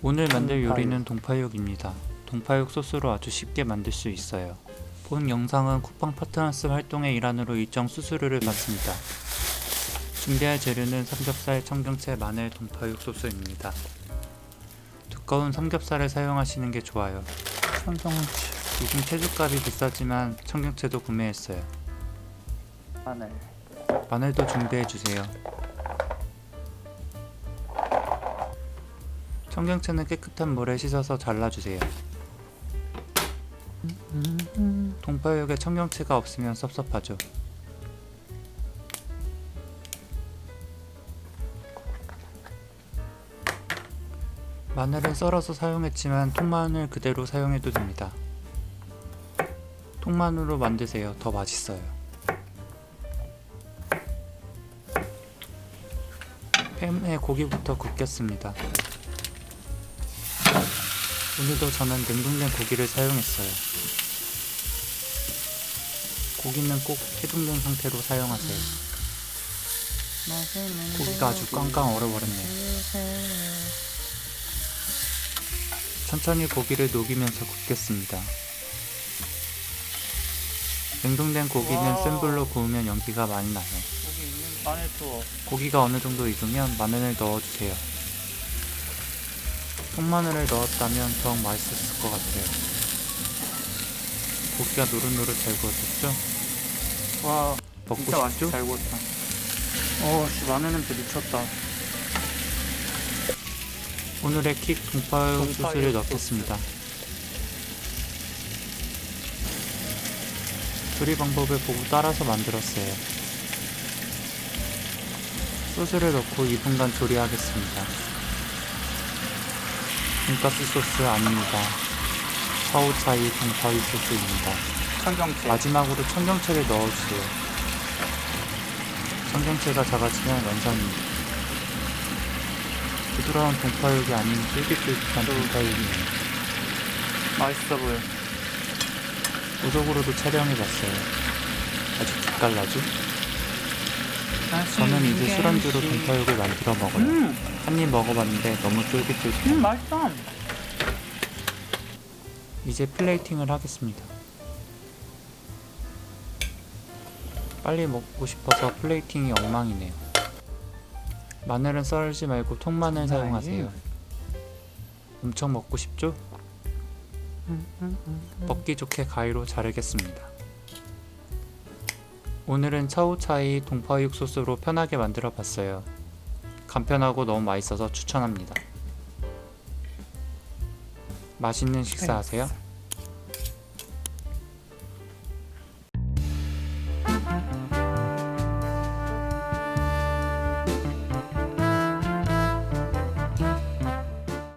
오늘 만들. 요리는 동파육입니다. 동파육 소스로 아주 쉽게 만들 수 있어요. 본 영상은 쿠팡 파트너스 활동의 일환으로 일정 수수료를 받습니다. 준비할 재료는 삼겹살, 청경채, 마늘, 동파육 소스입니다. 두꺼운 삼겹살을 사용하시는 게 좋아요. 청경채 요즘 채소값이 비싸지만 청경채도 구매했어요. 마늘 마늘도 준비해 주세요. 청경채는 깨끗한 물에 씻어서 잘라주세요. 동파육에 청경채가 없으면 섭섭하죠. 마늘은 썰어서 사용했지만 통마늘 그대로 사용해도 됩니다. 통마늘로 만드세요. 더 맛있어요. 햄에 고기부터 굽겠습니다. 오늘도 저는 냉동된 고기를 사용했어요. 고기는 꼭 해동된 상태로 사용하세요. 고기가 아주 꽝꽝 얼어버렸네요. 천천히 고기를 녹이면서 굽겠습니다. 냉동된 고기는 와. 센 불로 구우면 연기가 많이 나요. 고기가 어느 정도 익으면 마늘을 넣어주세요. 통마늘을 넣었다면 더욱 맛있었을 것 같아요. 고기가 노릇노릇 잘 구워졌죠? 와 먹고 진짜 맛있게 싶죠? 잘 구웠다 어 씨 마늘 냄새 미쳤다 오늘의 킥 동파육 동파육 소스를 소스. 넣겠습니다. 조리 방법을 보고 따라서 만들었어요. 소스를 넣고 2분간 조리하겠습니다. 돈가스 소스 아닙니다. 차오차이 동파육 소스입니다. 청경채 마지막으로 청경채를 넣어주세요. 청경채가 작아지면 완성입니다. 부드러운 동파육이 아닌 쫄깃쫄깃한 동파육이에요. 맛있어 보여 우속으로도 촬영해봤어요. 아주 기깔나죠? 저는 이제 술안주로 동파육을 만들어 먹어요. 음, 한 입 먹어봤는데 너무 쫄깃쫄깃. 음 맛있어 이제 플레이팅을 하겠습니다. 빨리 먹고 싶어서 플레이팅이 엉망이네요. 마늘은 썰지 말고 통마늘 사용하세요. 엄청 먹고 싶죠? 먹기 좋게 가위로 자르겠습니다. 오늘은 차오차이 동파육 소스로 편하게 만들어 봤어요. 간편하고 너무 맛있어서 추천합니다. 맛있는 식사하세요.